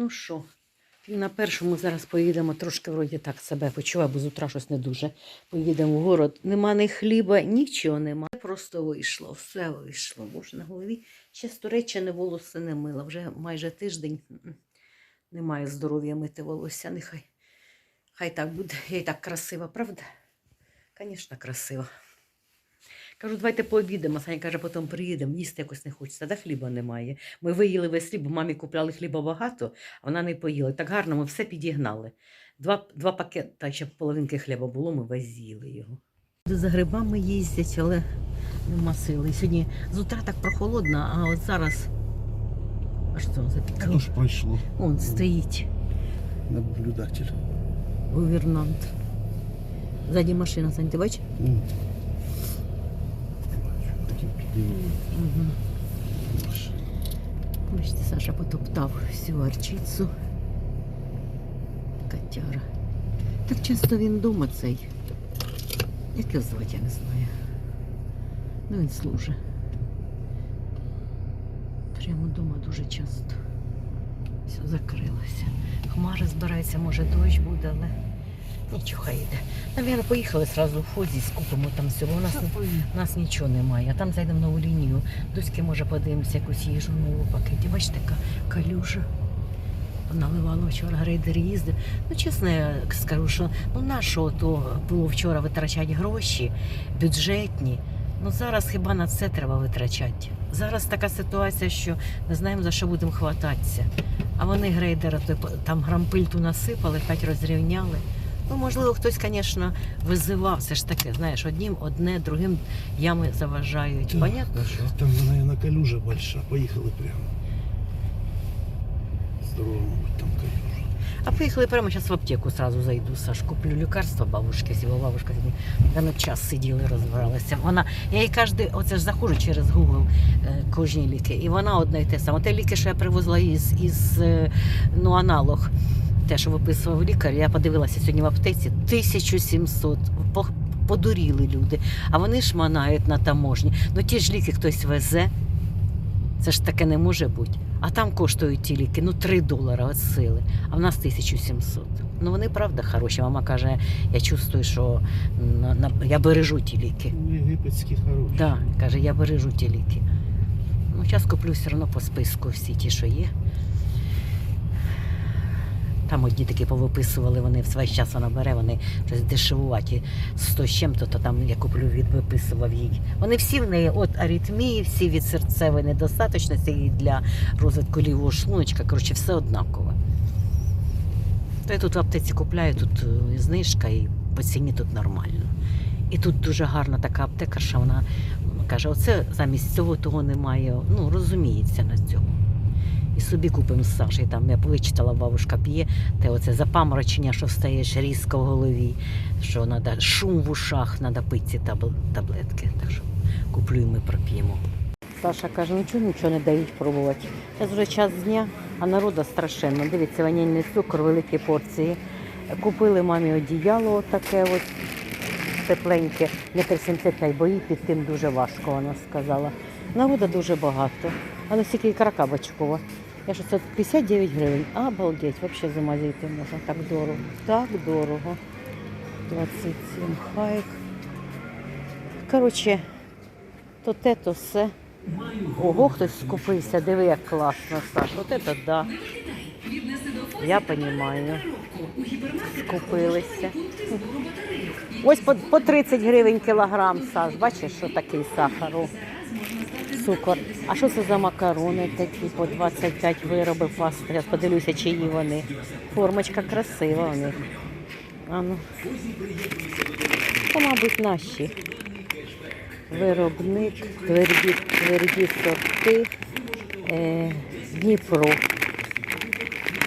Ну що, на першому зараз поїдемо, трошки вроді так себе почуваю, бо з утра щось не дуже. Поїдемо в город. Нема ні хліба, нічого нема. Просто вийшло, все вийшло. Боже, на голові ще з Туреччини волосся не мила. Вже майже тиждень немає здоров'я мити волосся. Нехай хай так буде. Я і так красива, правда? Звісно, красива. Кажу, давайте пообідаємо. Саня каже, потім приїдемо, їсти якось не хочеться, да хліба немає. Ми виїли весь хліб, бо мамі купляли хліба багато, а вона не поїла. Так гарно ми все підігнали. Два, два пакети, ще половинки хліба було, ми весь його. За грибами їздять, але нема сили. Сьогодні з утра так прохолодно, а от зараз. А що це за Оно пікало? ж пройшло. Он стоїть Наблюдатель. гувернант. Ззаді машина, Сань, ти бачиш? М. Бачите, Саша потоптав всю арчицю. Котяра. Так часто він вдома цей. Як його звати, я не знаю. Ну він служить. Прямо вдома дуже часто. Все закрилося. Хмари збираються, може дощ буде, але нічого хай йде. Навірно, поїхали одразу в Фозі, скупимо там всього. У нас, нас нічого немає. А там зайдемо в нову лінію. Дуськи, може, подивимося якусь їжу нову пакеті. Бачите, така калюжа. Наливало вчора грейдер їздив. Ну, чесно, я скажу, що ну на що то було вчора витрачати гроші бюджетні. Ну зараз хіба на це треба витрачати. Зараз така ситуація, що не знаємо за що будемо хвататися. А вони грейдера там грампильту насипали, п'ять розрівняли. Ну, можливо, хтось, звісно, визивав. Це ж таке, знаєш, одним одне, другим ями заважають. Так, Понятно? хорошо. Там, наверное, калюжа большая. Поїхали прямо. Здорово, мабуть, там калюжа. А поїхали прямо зараз в аптеку сразу зайду, Саш, куплю лікарства бабушки, бо бабушка сьогодні на час сиділи, розбиралася. Вона, я їй кожен, оце ж заходжу через Google е, кожні ліки, і вона одна й те саме. Те ліки, що я привозила із, із е, ну, аналог, те, що виписував лікар, я подивилася сьогодні в аптеці, 1700. Подуріли люди, а вони ж манають на таможні. Ну ті ж ліки хтось везе. Це ж таке не може бути. А там коштують ті ліки, ну 3 долари від сили, а в нас 1700. Ну вони правда хороші. Мама каже, я чувствую, що на, на, я бережу ті ліки. Ну, Єгипетські хороші. Да, каже, я бережу ті ліки. Ну, зараз куплю все одно по списку всі ті, що є. Там одні такі повиписували, вони в весь час вона бере, вони щось дешевуваті 100 з чим-то, то там я куплю від виписував їй. Вони всі в неї от аритмії, всі від серцевої недостаточності для розвитку лівого шлуночка. Коротше, все однаково. То я тут в аптеці купляю, тут е, знижка і по ціні тут нормально. І тут дуже гарна така аптекарша, вона каже, оце замість цього того немає. Ну, розуміється на цьому. І собі купимо з Саші. Там я вичитала, бабушка п'є, те оце запаморочення, що встаєш різко в голові, що треба шум в ушах, треба пити ці табл- таблетки. Так що куплю і ми проп'ємо. Саша каже, нічого нічого не дають пробувати. Зараз вже час дня, а народу страшенно. Дивіться, ванільний цукор, великі порції. Купили мамі одіяло таке от тепленьке, метр 75, бо їй під тим дуже важко, вона сказала. Народу дуже багато, але стільки ікра кабачкова. Я що це 59 гривень. Обалдеть, взагалі з ума можна. Так дорого. Так дорого. 27 хайк. Коротше, то те, то все. Ого, хтось скупився, диви, як класно, Саш. От це да. Я розумію. Скупилися. Ось по 30 гривень кілограм, Саш. Бачиш, що такий сахар? Цукор. А що це за макарони такі по 25 вироби? Я подивлюся, чиї вони. Формочка красива у них. А. Це, мабуть, наші. Виробник, тверді, тверді сорти, е, Дніпро.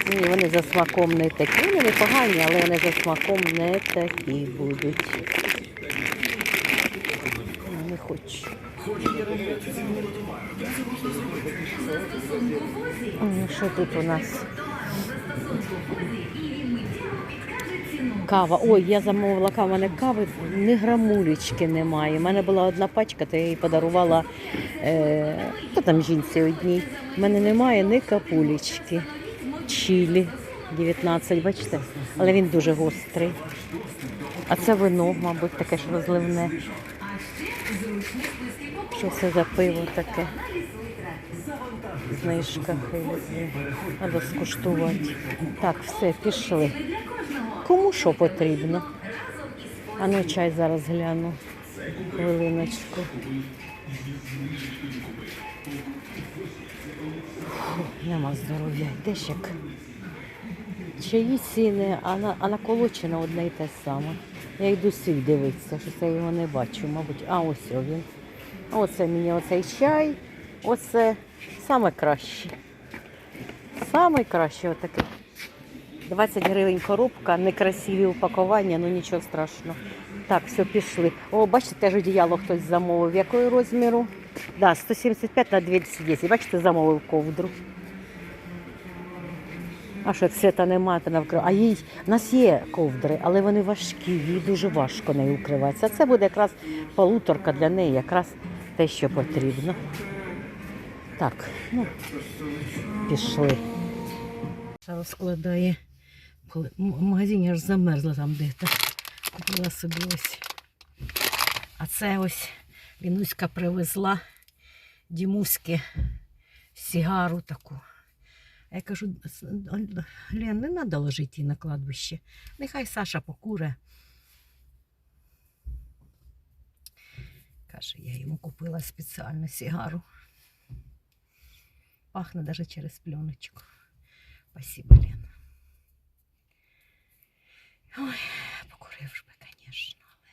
Ні, вони за смаком не такі. Вони непогані, але вони за смаком не такі будуть. Не хочу. М, Що тут у нас? Кава. Ой, я замовила каву, у мене кави ні грамулечки немає. У мене була одна пачка, то я їй подарувала е, та там жінці одній. У мене немає ні капулечки. чилі 19, бачите? Але він дуже гострий. А це вино, мабуть, таке ж розливне. Що це за пиво таке? Знижка. Треба скуштувати. Так, все, пішли. Кому що потрібно? А ну чай зараз гляну. Хвилиночку. Нема здоров'я. Де ж як? Чиї ціни, а на, а наколочено одне й те саме. Я йду сіль дивитися, що це його не бачу, мабуть. А ось він. Оце мені оцей чай. Оце саме краще. Саме краще отакий. 20 гривень коробка, некрасиві упакування, ну нічого страшного. Так, все, пішли. О, бачите, теж одіяло хтось замовив. Якого розміру? Да, 175 на 210. Бачите, замовив ковдру. А що свята немає, то навкрив. А їй в нас є ковдри, але вони важкі, їй дуже важко нею укриватися. А це буде якраз полуторка для неї, якраз те, що потрібно. Так, ну, пішли. Розкладає. Коли в магазині аж замерзла там де-то. Купила собі ось. А це ось Лінуська привезла Дімуськи сігару таку. А я кажу, Лен, не треба ложити її на кладбище. Нехай Саша покуре. Каже, я йому купила спеціальну сігару. Пахне навіть через пленочку. Спасибо, Лена. Ой, покурив би, звісно, але.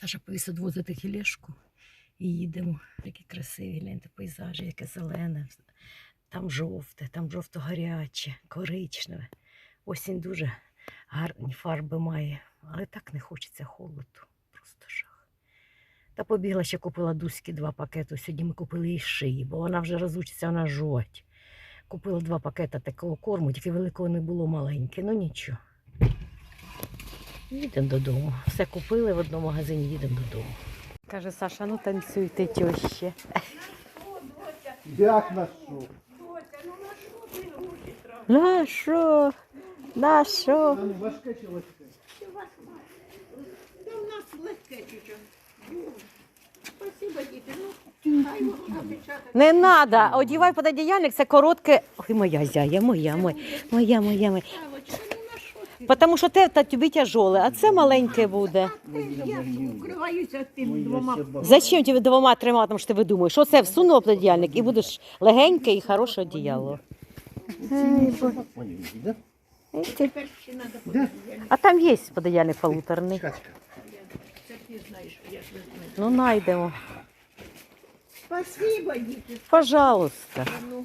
Саша повіз відвозити тележку і їдемо. Такі красиві гляньте, пейзажі, яке зелене. Там жовте, там жовто-гаряче, коричневе. Осінь дуже гарні фарби має, але так не хочеться холоду. Просто жах. Та побігла ще купила Дуськи два пакети. Сьогодні ми купили їй шиї, бо вона вже розучиться, вона жувати. Купила два пакети такого корму, тільки великого не було маленьке, ну нічого. Їдемо додому. Все купили в одному магазині, їдемо додому. Каже Саша, ну танцюйте тьоще. Як на що? На що? На що? Важке чи легке? Та в нас легке чуть-чуть. Спасибо, діти. Ну, хай воно напечатать. Не треба, одівай пододіяльник, це коротке. Ой, моя зяя, моя, моя, моя, моя, моя. Ну? Тому що те та тобі тяжоле, а це маленьке буде. Я укриваюся тим двома. Зачем тобі двома трьома, тому що ти видумуєш, що це всунула в пододіяльник і будеш легеньке і хороше одіяло. Ще треба Да. А там є пододіяльник полуторний. Ну, знайдемо. Спасибо, діти. Пожалуйста. Ну,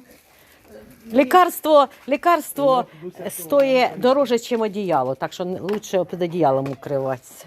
Лікарство, лікарство стоїть дороже, ніж одіяло, так що лучше під одіялом укриватися.